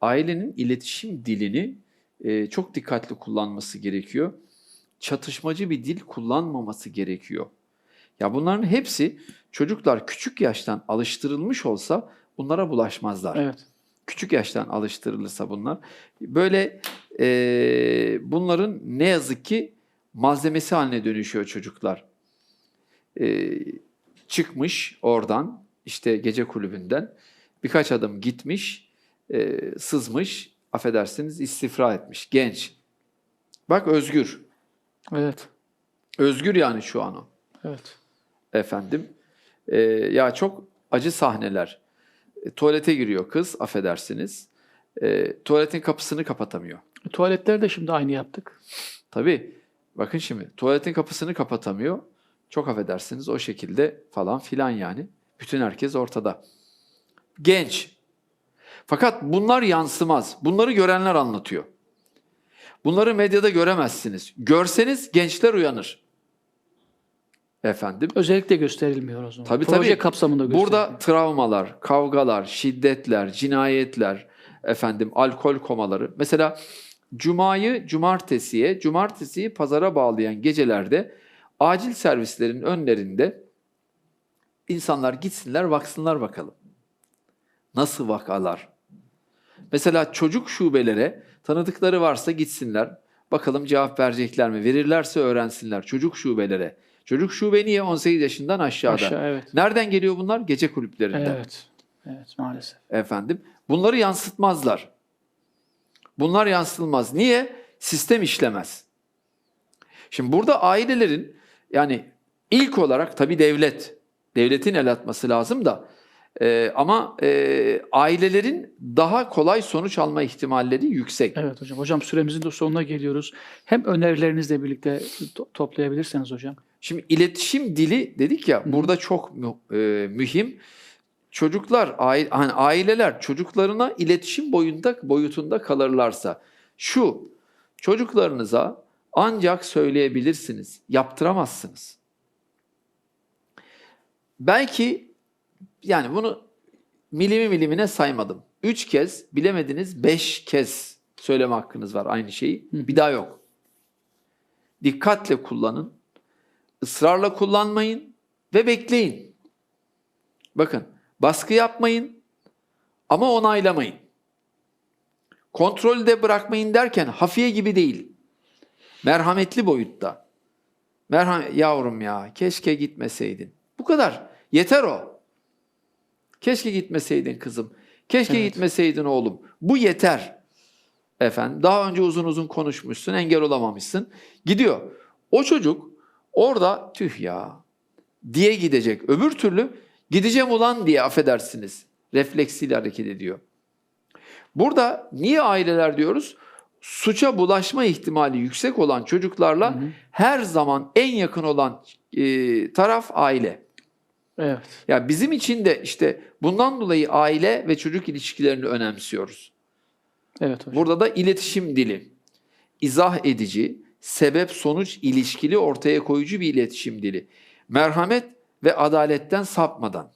ailenin iletişim dilini e, çok dikkatli kullanması gerekiyor. Çatışmacı bir dil kullanmaması gerekiyor. Ya bunların hepsi çocuklar küçük yaştan alıştırılmış olsa bunlara bulaşmazlar. Evet. Küçük yaştan alıştırılırsa bunlar. Böyle e, bunların ne yazık ki malzemesi haline dönüşüyor çocuklar. E, çıkmış oradan işte gece kulübünden birkaç adım gitmiş, e, sızmış, affedersiniz istifra etmiş genç. Bak özgür. Evet. Özgür yani şu an o Evet. efendim. E, ya çok acı sahneler. E, tuvalete giriyor kız, affedersiniz. E, tuvaletin kapısını kapatamıyor. Tuvaletler de şimdi aynı yaptık. Tabii. Bakın şimdi tuvaletin kapısını kapatamıyor. Çok affedersiniz o şekilde falan filan yani. Bütün herkes ortada. Genç. Fakat bunlar yansımaz. Bunları görenler anlatıyor. Bunları medyada göremezsiniz. Görseniz gençler uyanır. Efendim. Özellikle gösterilmiyor o zaman. Tabii, Proje tabii. kapsamında. Burada travmalar, kavgalar, şiddetler, cinayetler, efendim alkol komaları. Mesela cumayı cumartesiye, cumartesiyi pazara bağlayan gecelerde acil servislerin önlerinde insanlar gitsinler baksınlar bakalım. Nasıl vakalar? Mesela çocuk şubelere tanıdıkları varsa gitsinler. Bakalım cevap verecekler mi? Verirlerse öğrensinler çocuk şubelere. Çocuk şube niye 18 yaşından aşağıda? Aşağı evet. Nereden geliyor bunlar? Gece kulüplerinden. Evet. Evet maalesef. Efendim. Bunları yansıtmazlar. Bunlar yansıtılmaz. Niye? Sistem işlemez. Şimdi burada ailelerin yani ilk olarak tabii devlet, devletin el atması lazım da e, ama e, ailelerin daha kolay sonuç alma ihtimalleri yüksek. Evet hocam. Hocam süremizin de sonuna geliyoruz. Hem önerilerinizle birlikte to- toplayabilirseniz hocam. Şimdi iletişim dili dedik ya burada çok mu- e, mühim. Çocuklar, aile, hani aileler çocuklarına iletişim boyunda boyutunda kalırlarsa şu çocuklarınıza ancak söyleyebilirsiniz, yaptıramazsınız. Belki yani bunu milimi milimine saymadım. Üç kez bilemediniz beş kez söyleme hakkınız var aynı şeyi. Bir daha yok. Dikkatle kullanın. ısrarla kullanmayın ve bekleyin. Bakın baskı yapmayın ama onaylamayın. Kontrolde bırakmayın derken hafiye gibi değil. Merhametli boyutta. Merham yavrum ya keşke gitmeseydin. Bu kadar. Yeter o. Keşke gitmeseydin kızım. Keşke Evet. gitmeseydin oğlum. Bu yeter. Efendim daha önce uzun uzun konuşmuşsun, engel olamamışsın. Gidiyor. O çocuk orada tüh ya diye gidecek. Öbür türlü gideceğim ulan diye affedersiniz. Refleksiyle hareket ediyor. Burada niye aileler diyoruz? Suça bulaşma ihtimali yüksek olan çocuklarla Hı hı. her zaman en yakın olan e, taraf aile. Evet. Ya bizim için de işte bundan dolayı aile ve çocuk ilişkilerini önemsiyoruz. Evet hocam. Burada da iletişim dili. izah edici, sebep sonuç ilişkili ortaya koyucu bir iletişim dili. Merhamet ve adaletten sapmadan.